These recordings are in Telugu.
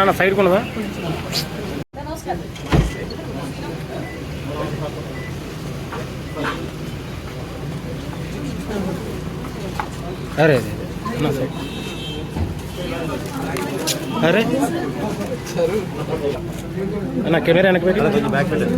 అన్న సైడ్ కొనదా అరే అరే. అన్న కెమెరా వెనక్కి పెట్టి. కొంచెం బ్యాక్ పెట్టండి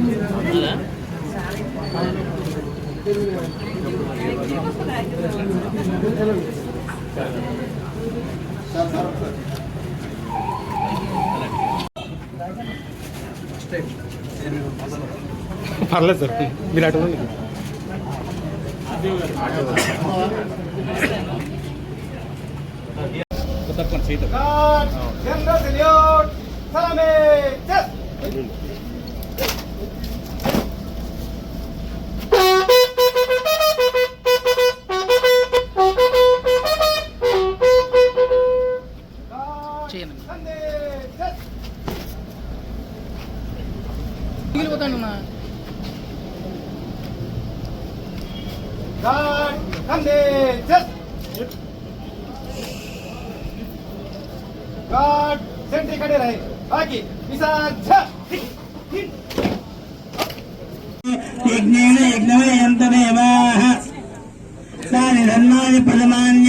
పర్లేదు సార్. మీరు అటు 사람의 뜻! ಹಾಕಿ ಯಜ್ಞೇನ ಯಜ್ಞವೇ ಯಂತಮೇವಾಹ ತಾನಿ ಧನ್ಮಾನಿ ಪ್ರಥಮಾನಿ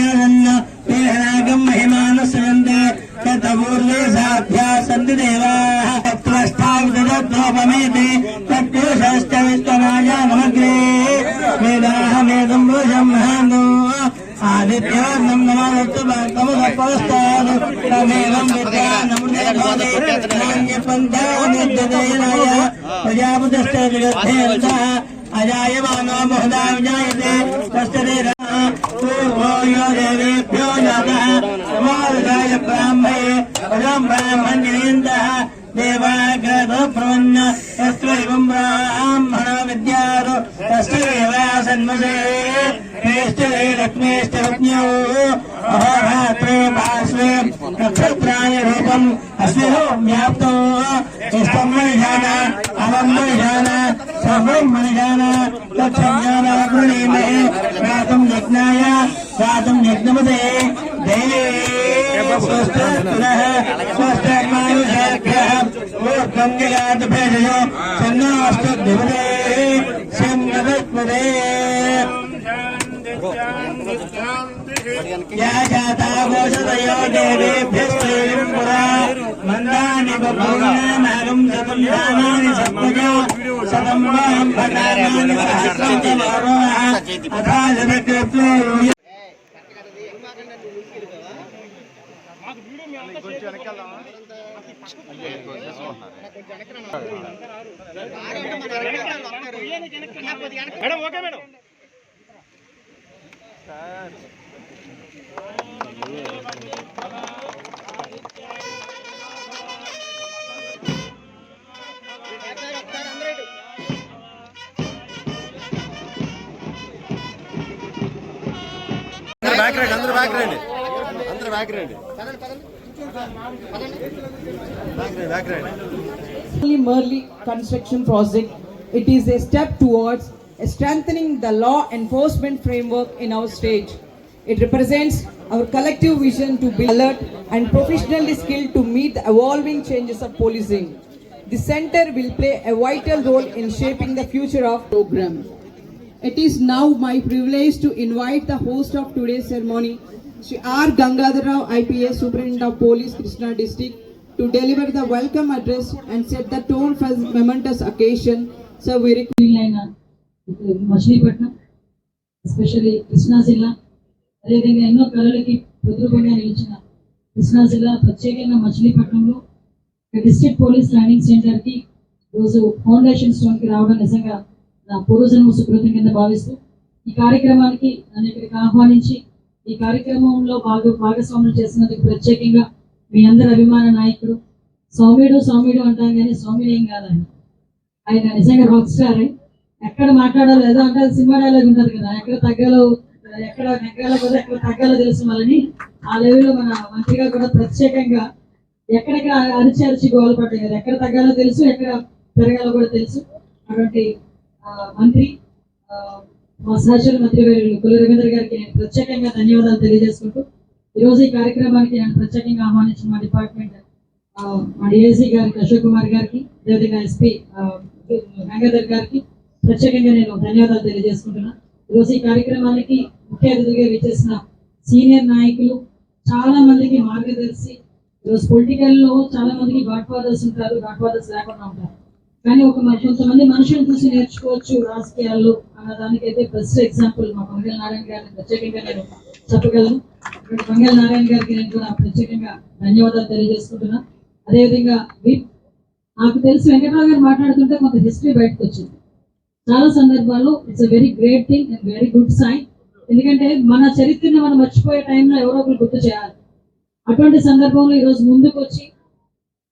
విద్యానమృతే నాణ్యపంచానిర్దయనాయ ప్రజాపతిష్ట జగద్ధేంద్ర అజాయమానో బహుదా విజాయతే తస్య పూర్వో యో దేవేభ్యో జాతः సమాదాయ బ్రాహ్మణే పదం బ్రాహ్మణ్యేంద్రः దేవాగత ప్రవన్న యస్త్వైవం బ్రాహ్మణ విద్యారు తస్యైవ సన్మసే శ్రేష్ఠే లక్ష్మేష్ఠ పత్న్యో सर्वम तो जाना व्याप्तो इष्टं मनिजान अलं मनिजान सर्वं मनिजान या ज्ञातं यज्ञाय ज्ञातं यज्ञमदे देवे स्वस्थ पुनः स्वस्थमानुषेभ्यः मूर्खं जगात् भेषयो सन्नास्तद्धिपदे सन्नदत्पदे या जाता वोषधयो देवे పూర్ణానారం చతుర్యాణాని సప్తగా శతంవాం భటానాని సహస్రంతమారోహ అథా జనకేత్రో కొంచెం మేడం ఓకే మేడం. సార్ రండి అందరూ బ్యాక్ రండి అందరూ బ్యాక్ రండి బ్యాక్ రండి బ్యాక్ రండి only merely construction project. It is a step towards strengthening the law enforcement framework in our state. It represents our collective vision to be alert and professionally skilled to meet the evolving changes of policing. The center will play a vital role in shaping the future of program. It is now my privilege to invite the host of today's ceremony, Sri R. Gangadhar Rao, IPS Superintendent of Police, Krishna District, to deliver the welcome address and set the tone for this momentous occasion. So we request వీళ్ళైన మచిలీపట్నం ఎస్పెషల్లీ కృష్ణా జిల్లా అదేవిధంగా ఎన్నో కళలకి ప్రతిరూపంగా నిలిచిన కృష్ణా జిల్లా ప్రత్యేకంగా మచిలీపట్నంలో డిస్ట్రిక్ట్ పోలీస్ ట్రైనింగ్ సెంటర్కి రోజు ఫౌండేషన్ స్టోన్కి రావడం నిజంగా పూర్వజన్మ సుకృతం కింద భావిస్తూ ఈ కార్యక్రమానికి నన్ను ఇక్కడికి ఆహ్వానించి ఈ కార్యక్రమంలో భాగ భాగస్వాములు చేసినందుకు ప్రత్యేకంగా మీ అందరి అభిమాన నాయకుడు సౌమ్యుడు సౌమ్యుడు అంటాం కానీ సౌమ్యుడు ఏం కాదండి. ఆయన నిజంగా రాక్ స్టార్ ఎక్కడ మాట్లాడాలో ఏదో అంటే సినిమా డైలాగ్ ఉంటుంది కదా. ఎక్కడ తగ్గాలో ఎక్కడ నెగ్గాలో కూడా ఎక్కడ తగ్గాలో తెలుసు వాళ్ళని. ఆ లెవెల్లో మన మంత్రిగా కూడా ప్రత్యేకంగా ఎక్కడెక్కడ అరిచి అరిచి గోలు పడ్డాయి కదా ఎక్కడ తగ్గాలో తెలుసు ఎక్కడ పెరగాలో కూడా తెలుసు. అటువంటి మంత్రి ఆ, మా సహచర మంత్రి గారు కుల రవీంద్ర గారికి నేను ప్రత్యేకంగా ధన్యవాదాలు తెలియజేసుకుంటూ ఈరోజు ఈ కార్యక్రమానికి నేను ప్రత్యేకంగా ఆహ్వానించిన మా డిపార్ట్మెంట్ మా డిఐసి గారికి అశోక్ కుమార్ గారికి అదేవిధంగా ఎస్పీ గంగాధర్ గారికి ప్రత్యేకంగా నేను ధన్యవాదాలు తెలియజేసుకుంటున్నా. ఈరోజు ఈ కార్యక్రమానికి ముఖ్య అతిథిగా విచ్చేసిన సీనియర్ నాయకులు చాలా మందికి మార్గదర్శి ఈరోజు పొలిటికల్లో చాలా మందికి గాడ్ ఫాదర్స్ ఉంటారు గాడ్ ఫాదర్స్ లేకుండా ఉంటారు. కానీ ఒక కొంతమంది మనుషులు చూసి నేర్చుకోవచ్చు రాజకీయాల్లో అన్న దానికైతే బెస్ట్ ఎగ్జాంపుల్ మా మంగళ నారాయణ గారిని ప్రత్యేకంగా నేను చెప్పగలను. ఇక్కడ మంగళ నారాయణ గారికి నేను కూడా ప్రత్యేకంగా ధన్యవాదాలు తెలియజేసుకుంటున్నా. అదేవిధంగా వి- నాకు తెలిసి వెంకటరావు గారు మాట్లాడుతుంటే కొంత హిస్టరీ బయటకు వచ్చింది. చాలా సందర్భాల్లో it's very great thing and very good sign ఎందుకంటే మన చరిత్రని మనం మర్చిపోయే టైంలో ఎవరో ఒకరు గుర్తు చేయాలి. అటువంటి సందర్భంలో ఈరోజు ముందుకు వచ్చి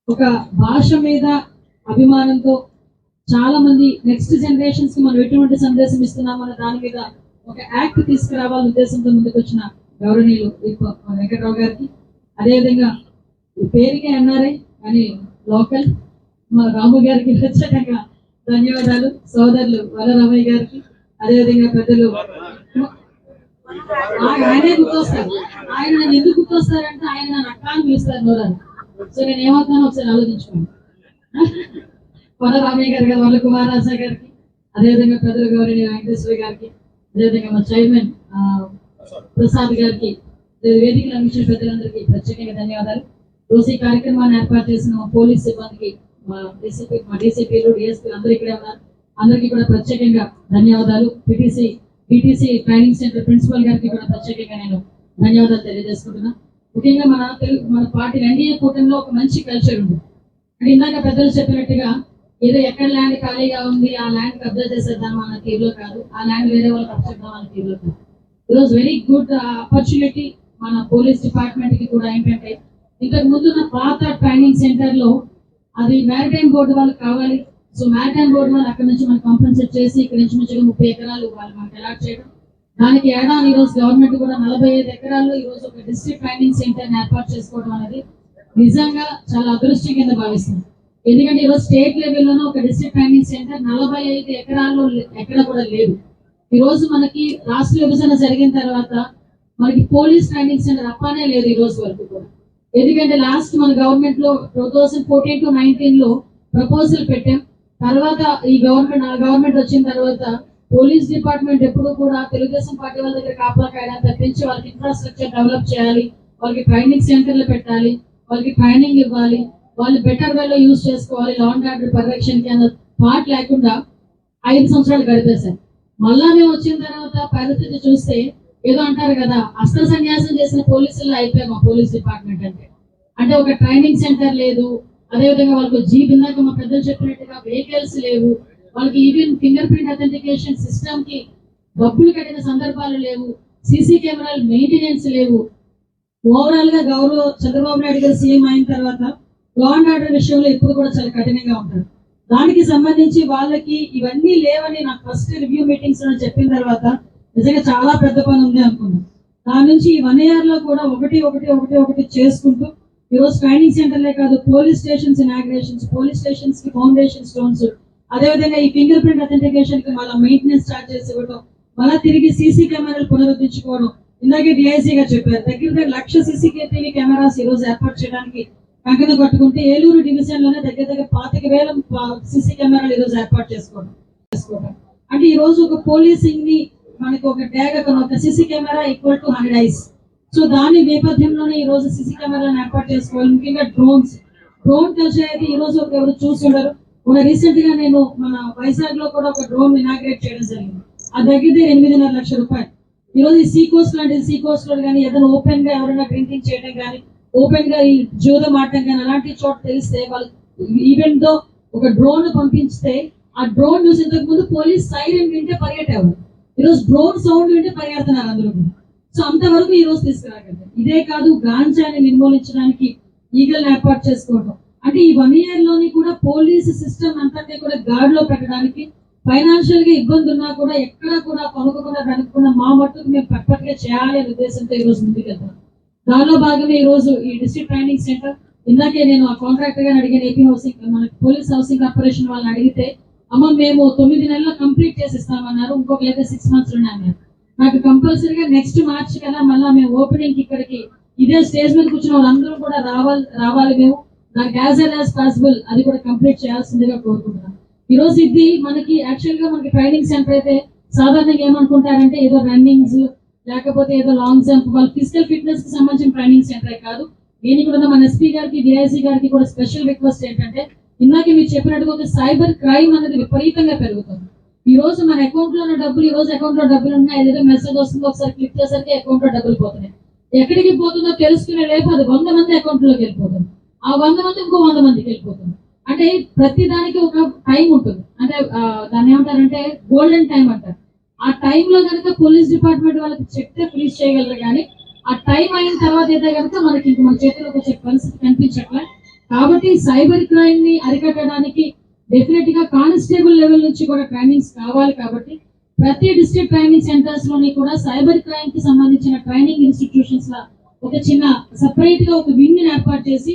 ఒక భాష మీద అభిమానంతో చాలా మంది నెక్స్ట్ జనరేషన్స్కి మనం ఎటువంటి సందేశం ఇస్తున్నాం అన్న దాని మీద ఒక యాక్ట్ తీసుకురావాలనే ఉద్దేశంతో ముందుకు వచ్చిన గౌరవనీయులు వెంకట్రావు గారికి. అదేవిధంగా పేరుకే ఎన్ఆర్ఐ కానీ లోకల్ మా రాము గారికి ఖచ్చితంగా ధన్యవాదాలు. సోదరులు వరరామయ్య గారికి. అదేవిధంగా పెద్దలు ఆ- ఆయనే గుర్తొస్తారు. ఆయన నన్ను ఎందుకు గుర్తొస్తారంటే ఆయన నన్ను అక్క అని పిలుస్తారు నోరాలు. సో నేను ఏమవుతానో ఒకసారి ఆలోచించుకోండి. వర రామయ్య గారు కదా వాళ్ళ కుమారాస గారికి అదేవిధంగా పెద్దల గౌరవ వెంకటేశ్వర గారికి అదేవిధంగా మా చైర్మన్ ప్రసాద్ గారికి వేదికలు అందించిన పెద్దలందరికీ ప్రత్యేకంగా ధన్యవాదాలు. రోజు ఈ కార్యక్రమాన్ని ఏర్పాటు చేసిన మా పోలీస్ సిబ్బందికి మా డీసీపీ మా డీసీపీలు డిఎస్పీలు అందరూ ఇక్కడే ఉన్నారు. అందరికీ కూడా ప్రత్యేకంగా ధన్యవాదాలు. PTC PTC training centre principal గారికి కూడా ప్రత్యేకంగా నేను ధన్యవాదాలు తెలియజేసుకుంటున్నా. ముఖ్యంగా మన తెలుగు మన పార్టీ ఎన్డీఏ కూటమిలో ఒక మంచి కల్చర్ ఉంది. అంటే ఇందాక పెద్దలు చెప్పినట్టుగా ఏదో ఎక్కడ ల్యాండ్ ఖాళీగా ఉంది ఆ ల్యాండ్ కబ్జా చేసేద్దాం అన్న తీరులో కాదు. ఆ ల్యాండ్ వేరే వాళ్ళకి అప్పచెప్దాం అన్న తీరులో కాదు. ఈరోజు వెరీ గుడ్ ఆపర్చునిటీ మన పోలీస్ డిపార్ట్మెంట్కి కూడా ఏంటంటే ఇంతకు ముందు ఉన్న పాత ట్రైనింగ్ సెంటర్లో అది మ్యారిటైమ్ బోర్డు వాళ్ళకి కావాలి. సో మ్యారిటైమ్ బోర్డు వాళ్ళు అక్కడ నుంచి మనకి కంపెన్సేట్ చేసి ఇక్కడ నుంచి మంచిగా ముప్పై ఎకరాలు వాళ్ళు మనకి అలాట్ చేయడం. దానికి ఏడాది ఈ రోజు గవర్నమెంట్ కూడా నలభై ఐదు ఎకరాల్లో ఈ రోజు ఒక డిస్ట్రిక్ట్ ట్రైనింగ్ సెంటర్ ఏర్పాటు చేసుకోవడం అనేది నిజంగా చాలా అదృష్టం కింద భావిస్తుంది. ఎందుకంటే ఈరోజు స్టేట్ లెవెల్లోనూ ఒక డిస్ట్రిక్ట్ ట్రైనింగ్ సెంటర్ నలభై ఐదు ఎకరాల్లో ఎక్కడ కూడా లేదు. ఈ రోజు మనకి రాష్ట్ర విభజన జరిగిన తర్వాత మనకి పోలీస్ ట్రైనింగ్ సెంటర్ అప్పానే లేదు ఈ రోజు వరకు కూడా. ఎందుకంటే లాస్ట్ మన గవర్నమెంట్లో టూ థౌసండ్ ఫోర్టీన్ టు నైన్టీన్లో ప్రపోజల్ పెట్టాం. తర్వాత ఈ గవర్నమెంట్ ఆ గవర్నమెంట్ వచ్చిన తర్వాత పోలీస్ డిపార్ట్మెంట్ ఎప్పుడు కూడా తెలుగుదేశం పార్టీ వాళ్ళ దగ్గర కాపలా కాయడం తప్పించి వాళ్ళకి ఇన్ఫ్రాస్ట్రక్చర్ డెవలప్ చేయాలి వాళ్ళకి ట్రైనింగ్ సెంటర్లు పెట్టాలి వాళ్ళకి ట్రైనింగ్ ఇవ్వాలి వాళ్ళు బెటర్ వేలో యూజ్ చేసుకోవాలి లాంగ్ ట్రాక్టర్ ఆర్డర్ పర్యవేక్షణకి అన్న థాట్ లేకుండా ఐదు సంవత్సరాలు గడిపేశారు మళ్ళా మేము వచ్చిన తర్వాత పరిస్థితి చూస్తే ఏదో అంటారు కదా అస్త్ర సన్యాసం చేసిన పోలీసులు అయిపోయాం మా పోలీస్ డిపార్ట్మెంట్ అంటే. అంటే ఒక ట్రైనింగ్ సెంటర్ లేదు అదేవిధంగా వాళ్ళకు జీప్ ఇందాక మా పెద్దలు చెప్పినట్టుగా వెహికల్స్ లేవు వాళ్ళకి ఈవెన్ ఫింగర్ ప్రింట్ అథెంటికేషన్ సిస్టమ్కి డబ్బులు కట్టిన సందర్భాలు లేవు సీసీ కెమెరాలు మెయింటెనెన్స్ లేవు. ఓవరాల్గా గౌరవ చంద్రబాబు నాయుడు గారు సీఎం అయిన తర్వాత లా అండ్ ఆర్డర్ విషయంలో ఎప్పుడు కూడా చాలా కఠినంగా ఉంటారు. దానికి సంబంధించి వాళ్ళకి ఇవన్నీ లేవని నాకు ఫస్ట్ రివ్యూ మీటింగ్స్లో చెప్పిన తర్వాత నిజంగా చాలా పెద్ద పని ఉంది అనుకున్నాను. దాని నుంచి ఈ వన్ ఇయర్లో కూడా ఒకటి ఒకటి ఒకటి ఒకటి చేసుకుంటూ ఈరోజు ట్రైనింగ్ సెంటర్లే కాదు పోలీస్ స్టేషన్స్ ఇనాగ్రేషన్స్ పోలీస్ స్టేషన్స్కి ఫౌండేషన్ స్టోన్స్ అదేవిధంగా ఈ ఫింగర్ ప్రింట్ అథెంటికేషన్కి మళ్ళీ మెయింటెనెన్స్ స్టార్ట్ చేసి ఇవ్వడం మళ్ళీ తిరిగి సీసీ కెమెరాలు పునరుద్ధరించుకోవడం ఇందాకే డిఐసీ గారు చెప్పారు దగ్గర దగ్గర లక్ష సీసీటీవీ కెమెరాస్ ఈ రోజు ఏర్పాటు చేయడానికి కంకణ కట్టుకుంటే ఏలూరు డివిజన్లోనే దగ్గర దగ్గర పాతిక వేల సీసీ కెమెరాలు ఈరోజు ఏర్పాటు చేసుకోవడం చేసుకోవడం. అంటే ఈ రోజు ఒక పోలీసింగ్ని మనకు ఒక ట్యాగ్ ఒక CC camera equal to hundred eyes so దాని నేపథ్యంలోనే ఈ రోజు సీసీ కెమెరాలను ఏర్పాటు చేసుకోవాలి ముఖ్యంగా డ్రోన్స్ డ్రోన్ కల్చర్ అయితే ఈ రోజు ఒక ఎవరు చూసి ఉండరు. ఒక రీసెంట్గా నేను మన వైజాగ్లో కూడా ఒక డ్రోన్ ఇనాగ్రేట్ చేయడం జరిగింది. ఆ దగ్గర ఎనిమిదిన్నర లక్షల రూపాయలు. ఈరోజు ఈ సీ కోస్ట్ లాంటి సీ కోస్ట్లో కానీ ఏదైనా ఓపెన్గా ఎవరైనా డ్రింకింగ్ చేయడం కానీ ఓపెన్గా ఈ జూదం ఆడటం కానీ అలాంటి చోట తెలిస్తే వాళ్ళు ఈవెంట్తో ఒక డ్రోన్ పంపించితే ఆ డ్రోన్ చూసి ఇంతకు ముందు పోలీస్ సైరన్ వింటే పరిగెట్టేవారు ఈరోజు డ్రోన్ సౌండ్ వింటే పరిగెడుతున్నారు అందరూ కూడా. సో అంతవరకు ఈ రోజు తీసుకురాగలిగారు ఇదే కాదు గాంజాని నిర్మూలించడానికి ఈగల్ ఏర్పాటు చేసుకోవడం అంటే ఈ వన్ ఇయర్లోని కూడా పోలీస్ సిస్టమ్ అంతటి కూడా గాడ్లో పెట్టడానికి ఫైనాన్షియల్గా ఇబ్బంది ఉన్నా కూడా ఎక్కడ కూడా కొనుక్కున్నా కనుక్కున్నా మా మట్టుకు మేము పర్ఫెక్ట్గా చేయాలి అనే ఉద్దేశంతో ఈ రోజు ముందుకెళ్తాం దానిలో భాగమే ఈ రోజు ఈ డిస్ట్రిక్ట్ ట్రైనింగ్ సెంటర్ ఇందాకే నేను ఆ కాంట్రాక్టర్ గారిని అడిగిన ఏపీ హౌసింగ్ మన పోలీస్ హౌసింగ్ కార్పొరేషన్ వాళ్ళని అడిగితే అమ్మ మేము తొమ్మిది నెలల్లో కంప్లీట్ చేసి ఇస్తామన్నారు ఇంకొక లేదా సిక్స్ మంత్స్లోనే అన్నారు. నాకు కంపల్సరీగా నెక్స్ట్ మార్చ్ కల్లా మళ్ళీ మేము ఓపెనింగ్ ఇక్కడికి ఇదే స్టేజ్ మీద కూర్చున్న వాళ్ళందరూ కూడా రావాలి రావాలి మేము. నాకు యాజ్ ఎల్ యాజ్ పాసిబుల్ అది కూడా కంప్లీట్ చేయాల్సిందిగా కోరుకుంటున్నాను ఈ రోజు ఇది మనకి యాక్చువల్గా మనకి ట్రైనింగ్ సెంటర్ అయితే సాధారణంగా ఏమనుకుంటారంటే ఏదో రన్నింగ్స్ లేకపోతే ఏదో లాంగ్ జంప్ వాళ్ళ ఫిజికల్ ఫిట్నెస్కి సంబంధించిన ట్రైనింగ్ సెంటర్ కాదు. నేను కూడా మన ఎస్పీ గారికి డిఐసి గారికి కూడా స్పెషల్ రిక్వెస్ట్ ఏంటంటే ఇందాక మీరు చెప్పినట్టుగా ఒక సైబర్ క్రైమ్ అనేది విపరీతంగా పెరుగుతుంది. ఈ రోజు మన అకౌంట్లో ఉన్న డబ్బులు ఈ రోజు అకౌంట్లో డబ్బులు ఉన్నాయి ఏదైతే మెసేజ్ వస్తుందో ఒకసారి క్లిక్ చేసరికి అకౌంట్లో డబ్బులు పోతున్నాయి. ఎక్కడికి పోతుందో తెలుసుకునే లేపు అది వంద మంది అకౌంట్లోకి వెళ్ళిపోతుంది. ఆ వంద మంది ఇంకో వంద మందికి వెళ్ళిపోతుంది. అంటే ప్రతి దానికి ఒక టైం ఉంటుంది. అంటే దాన్ని ఏమంటారంటే గోల్డెన్ టైం అంటారు. ఆ టైంలో కనుక పోలీస్ డిపార్ట్మెంట్ వాళ్ళకి చెప్తే ఫ్రీజ్ చేయగలరు కానీ ఆ టైం అయిన తర్వాత అయితే కనుక మనకి ఇంక మన చేతిలోకి వచ్చే పరిస్థితి కనిపించట్లే. కాబట్టి సైబర్ క్రైమ్ని అరికట్టడానికి డెఫినెట్గా కానిస్టేబుల్ లెవెల్ నుంచి కూడా ట్రైనింగ్స్ కావాలి కాబట్టి ప్రతి డిస్ట్రిక్ట్ ట్రైనింగ్ సెంటర్స్లోని కూడా సైబర్ క్రైమ్కి సంబంధించిన ట్రైనింగ్ ఇన్స్టిట్యూషన్స్ లా ఒక చిన్న సపరేట్గా ఒక వింగ్ని ఏర్పాటు చేసి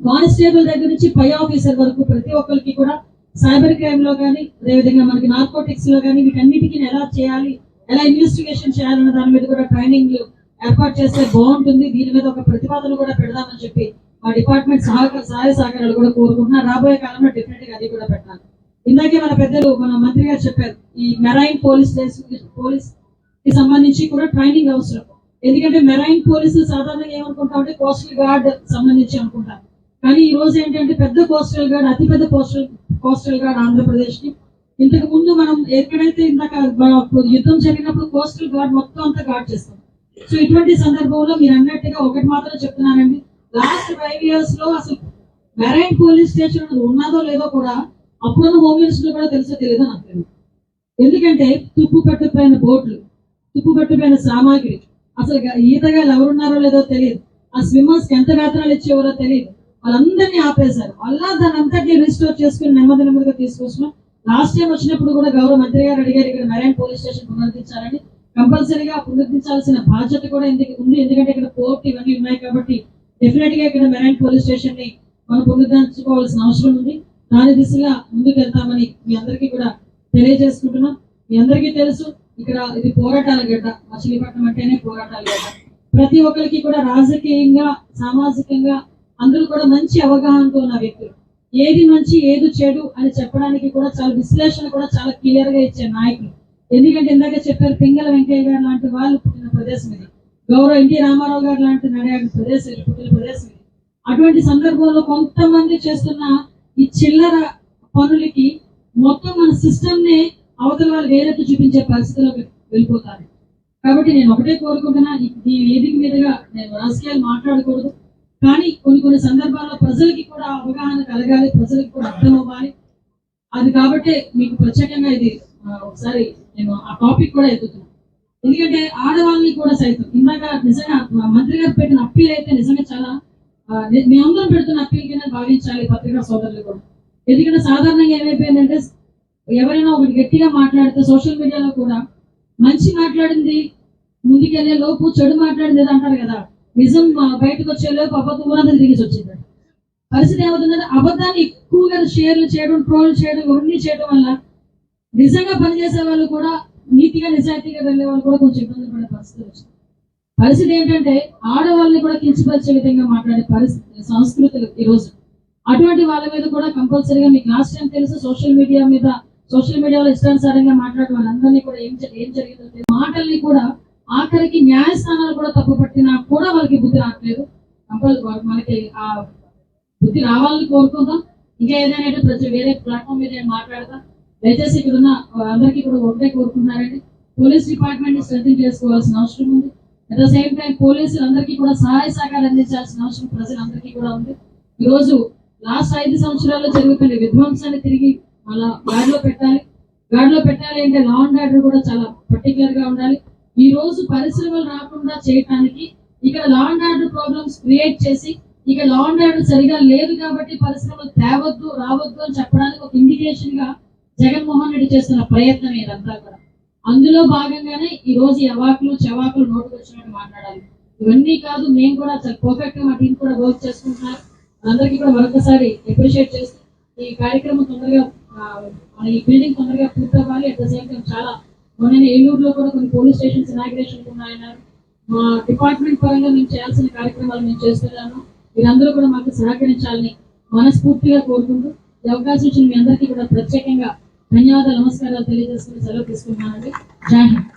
కానిస్టేబుల్ దగ్గర నుంచి పై ఆఫీసర్ వరకు ప్రతి ఒక్కరికి కూడా సైబర్ క్రైమ్లో కానీ అదేవిధంగా మనకి నార్కోటిక్స్లో కానీ వీటన్నిటికీ ఎలా చేయాలి ఎలా ఇన్వెస్టిగేషన్ చేయాలన్న దాని మీద కూడా ట్రైనింగ్ ఏర్పాటు చేస్తే బాగుంటుంది. దీని మీద ఒక ప్రతిపాదన కూడా పెడదామని చెప్పి మా డిపార్ట్మెంట్ సహకార సహాయ సహకారాలు కూడా కోరుకుంటున్నారు రాబోయే కాలంలో డెఫినెట్గా అది కూడా పెట్టాలి. ఇందాకే మన పెద్దలు మన మంత్రి గారు చెప్పారు ఈ మెరైన్ పోలీస్ పోలీస్కి సంబంధించి కూడా ట్రైనింగ్ అవసరం. ఎందుకంటే మెరైన్ పోలీసులు సాధారణంగా ఏమనుకుంటామంటే కోస్టల్ గార్డ్ సంబంధించి అనుకుంటారు. కానీ ఈ రోజు ఏంటంటే పెద్ద కోస్టల్ గార్డ్ అతి పెద్ద కోస్టల్ కోస్టల్ గార్డ్ ఆంధ్రప్రదేశ్కి ఇంతకు ముందు మనం ఎక్కడైతే ఇందాక యుద్ధం జరిగినప్పుడు కోస్టల్ గార్డ్ మొత్తం అంతా గార్డ్ చేస్తాం. సో ఇటువంటి సందర్భంలో మీరు అన్నట్టుగా ఒకటి మాత్రం చెప్తున్నానండి. లాస్ట్ ఫైవ్ ఇయర్స్లో అసలు మెరైన్ పోలీస్ స్టేషన్ ఉన్నదో లేదో కూడా అప్పుడున్న హోమ్ మినిస్టర్ కూడా తెలుసో తెలియదో నాకు తెలియదు ఎందుకంటే తుప్పు పట్టుపోయిన బోట్లు తుప్పు పట్టుపోయిన సామాగ్రి. అసలు ఈతగా ఈతగాళ్ళు ఎవరున్నారో లేదో తెలియదు. ఆ స్విమ్మర్స్కి ఎంత వేతనాలు ఇచ్చేవారో తెలియదు. వాళ్ళందరినీ ఆపేశారు. అలా దాని అంతటిని రిస్టోర్ చేసుకుని నెమ్మది నెమ్మదిగా తీసుకొచ్చినాం లాస్ట్ టైం వచ్చినప్పుడు కూడా గౌరవ మంత్రి గారు అడిగారు ఇక్కడ మెరైన్ పోలీస్ స్టేషన్ పునరుద్ధరించాలని. కంపల్సరీగా పునరుద్ధరించాల్సిన బాధ్యత కూడా ఎందుకు ఉంది. ఎందుకంటే ఇక్కడ కోర్టు ఇవన్నీ ఉన్నాయి కాబట్టి డెఫినెట్గా ఇక్కడ మెరైన్ పోలీస్ స్టేషన్ని మనం పునరుద్ధరించుకోవాల్సిన అవసరం ఉంది. దాని దిశగా ముందుకు వెళ్తామని మీ అందరికీ కూడా తెలియజేసుకుంటున్నాం. మీ అందరికీ తెలుసు ఇక్కడ ఇది పోరాటాల గడ్డ. మచిలీపట్నం అంటేనే పోరాటాల గడ్డ. ప్రతి ఒక్కరికి కూడా రాజకీయంగా సామాజికంగా అందరూ కూడా మంచి అవగాహనతో ఉన్న వ్యక్తులు. ఏది మంచి ఏది చెడు అని చెప్పడానికి కూడా చాలా విశ్లేషణ కూడా చాలా క్లియర్గా ఇచ్చే నాయకులు. ఎందుకంటే ఇందాక చెప్పారు పింగళ వెంకయ్య గారు లాంటి వాళ్ళు పుట్టిన ప్రదేశం ఇది. గౌరవ ఎన్టీ రామారావు గారు లాంటి నడియాడిన ప్రదేశం ఇది పుట్టిన ప్రదేశం ఇది. అటువంటి సందర్భంలో కొంతమంది చేస్తున్న ఈ చిల్లర పనులకి మొత్తం మన సిస్టమ్ని అవతల వాళ్ళు వేరెత్తి చూపించే పరిస్థితిలోకి వెళ్ళిపోతారు. కాబట్టి నేను ఒకటే కోరుకుంటున్నా ఈ ఈ వేదిక మీదుగా నేను రాజకీయాలు మాట్లాడకూడదు. కానీ కొన్ని కొన్ని సందర్భాల్లో ప్రజలకి కూడా అవగాహన కలగాలి ప్రజలకి కూడా అర్థం అవ్వాలి. అది కాబట్టే మీకు ప్రత్యేకంగా ఇది ఒకసారి నేను ఆ టాపిక్ కూడా ఎదుగుతున్నాను ఎందుకంటే ఆడవాళ్ళని కూడా సైతం ఇందాక నిజంగా మంత్రి గారు పెట్టిన అప్పీల్ అయితే నిజంగా చాలా ఆ, మేమందరం పెడుతున్న అప్పీల్ కింద భావించాలి పత్రికా సోదరులు కూడా. ఎందుకంటే సాధారణంగా ఏమైపోయిందంటే ఎవరైనా ఒకటి గట్టిగా మాట్లాడితే సోషల్ మీడియాలో కూడా మంచి మాట్లాడింది ముందుకెళ్ళే లోపు చెడు మాట్లాడింది అంటారు కదా నిజం బయటకు వచ్చేలోకి అబద్ధం ఊరంతా తిరిగి వచ్చింది. పరిస్థితి ఏమవుతుందంటే అబద్ధాన్ని ఎక్కువగా షేర్లు చేయడం ట్రోల్ చేయడం ఇవన్నీ చేయడం వల్ల నిజంగా పనిచేసే వాళ్ళు కూడా నీతిగా నిజాయితీగా వెళ్ళే వాళ్ళు కూడా కొంచెం ఇబ్బంది పడే పరిస్థితి వచ్చింది. పరిస్థితి ఏంటంటే ఆడవాళ్ళని కూడా కించపరిచే విధంగా మాట్లాడే పరిస్థితి సంస్కృతులు ఈ రోజు. అటువంటి వాళ్ళ మీద కూడా కంపల్సరీగా మీకు లాస్ట్ టైం తెలుసు సోషల్ మీడియా మీద సోషల్ మీడియాలో ఇష్టానుసారంగా మాట్లాడే వాళ్ళందరినీ కూడా ఏం ఏం జరిగిందో మాటల్ని కూడా ఆఖరికి న్యాయస్థానాలు కూడా తప్పు పట్టినా కూడా వాళ్ళకి బుద్ధి రావట్లేదు. కంపల్ మనకి ఆ బుద్ధి రావాలని కోరుకుందాం. ఇంకా ఏదైనా ప్రతి వేరే ప్లాట్ఫామ్ మీద నేను దయచేసి ఇక్కడ ఉన్న అందరికీ కూడా ఒకటే కోరుకుంటున్నారండి పోలీస్ డిపార్ట్మెంట్ని స్ట్రెంగ్ చేసుకోవాల్సిన అవసరం ఉంది. అట్ ద సేమ్ టైం పోలీసులు అందరికీ కూడా సహాయ సహకారం అందించాల్సిన అవసరం ప్రజలందరికీ కూడా ఉంది. ఈ రోజు లాస్ట్ ఐదు సంవత్సరాల్లో జరుగుతున్న విధ్వంసాన్ని తిరిగి మళ్ళా గాడిలో పెట్టాలి. గాడిలో పెట్టాలి అంటే లా అండ్ ఆర్డర్ కూడా చాలా పర్టికులర్గా ఉండాలి. ఈ రోజు పరిశ్రమలు రాకుండా చేయటానికి ఇక్కడ law and order problems create చేసి ఇక లా అండ్ ఆర్డర్ సరిగా లేదు కాబట్టి పరిశ్రమలు తేవద్దు రావద్దు అని చెప్పడానికి ఒక ఇండికేషన్గా జగన్మోహన్ రెడ్డి చేస్తున్న ప్రయత్నం ఇదంతా కూడా. అందులో భాగంగానే ఈ రోజు అవాకులు చవాకులు నోటుకు వచ్చినట్టు మాట్లాడాలి. ఇవన్నీ కాదు మేము కూడా చాలా పర్ఫెక్ట్గా మా టీం కూడా వర్క్ చేసుకుంటున్నారు. అందరికీ కూడా మరొకసారి అప్రిషియేట్ చేస్తూ ఈ కార్యక్రమం తొందరగా ఈ బిల్డింగ్ తొందరగా పూర్తవ్వాలి. అట్ ద సేమ్ టైం చాలా మొన్న ఏలూరులో కూడా కొన్ని పోలీస్ స్టేషన్స్ ఇనాగ్రేషన్ ఉన్నాయన్నారు. మా డిపార్ట్మెంట్ పరంగా మేము చేయాల్సిన కార్యక్రమాలు మేము చేస్తున్నాను మీరందరూ కూడా మాకు సహకరించాలని మనస్ఫూర్తిగా కోరుకుంటూ ఈ అవకాశం ఇచ్చిన మీ అందరికీ కూడా ప్రత్యేకంగా ధన్యవాదాలు నమస్కారాలు తెలియజేసుకుని సెలవు తీసుకుంటున్నానండి. జై హింద్.